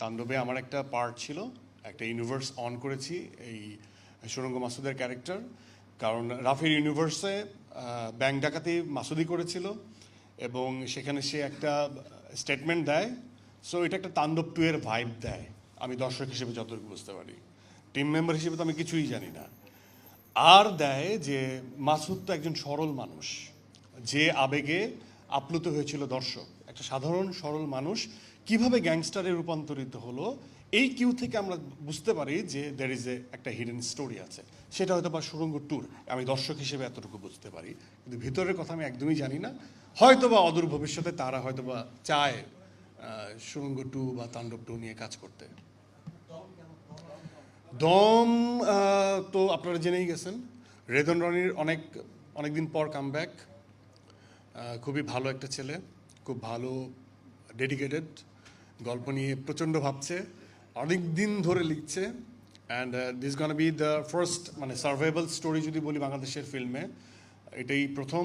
তাণ্ডবে আমার একটা পার্ট ছিল, একটা ইউনিভার্স অন করেছি এই সুরঙ্গ মাসুদের ক্যারেক্টার কারণ রাফির ইউনিভার্সে ব্যাংক ডাকাতি মাসুদি করেছিল এবং সেখানে সে একটা স্টেটমেন্ট দেয় সো এটা একটা তাণ্ডব টু এর ভাইব দেয়। আমি দর্শক হিসেবে যতটুকু বুঝতে পারি। টিম মেম্বার হিসেবে তো আমি কিছুই জানি না। আর দেয় যে মাসুদ তো একজন সরল মানুষ, যে আবেগে আপ্লুত হয়েছিল দর্শক। একটা সাধারণ, সরল মানুষ কীভাবে গ্যাংস্টারে রূপান্তরিত হলো, এই কিউ থেকে আমরা বুঝতে পারি যে দের ইজ এ একটা হিডেন স্টোরি আছে। সেটা হয়তো বা সুরঙ্গ ট্যুর আমি দর্শক হিসেবে এতটুকু বুঝতে পারি। কিন্তু ভিতরের কথা আমি একদমই জানি না। হয়তো বা অদূর ভবিষ্যতে তারা হয়তো বা চায় সুরঙ্গ টু বা তাণ্ডব টু নিয়ে কাজ করতে। দম তো আপনারা জেনেই গেছেন। রেদন রনির অনেক, অনেকদিন পর কামব্যাক খুবই ভালো একটা ছেলে। খুব ভালো ডেডিকেটেড গল্প নিয়ে প্রচণ্ড ভাবছে, অনেক দিন ধরে লিখছে and this can be the first মানে সার্ভাইভাল স্টোরি যদি বলি বাংলাদেশের ফিল্মে এটাই প্রথম।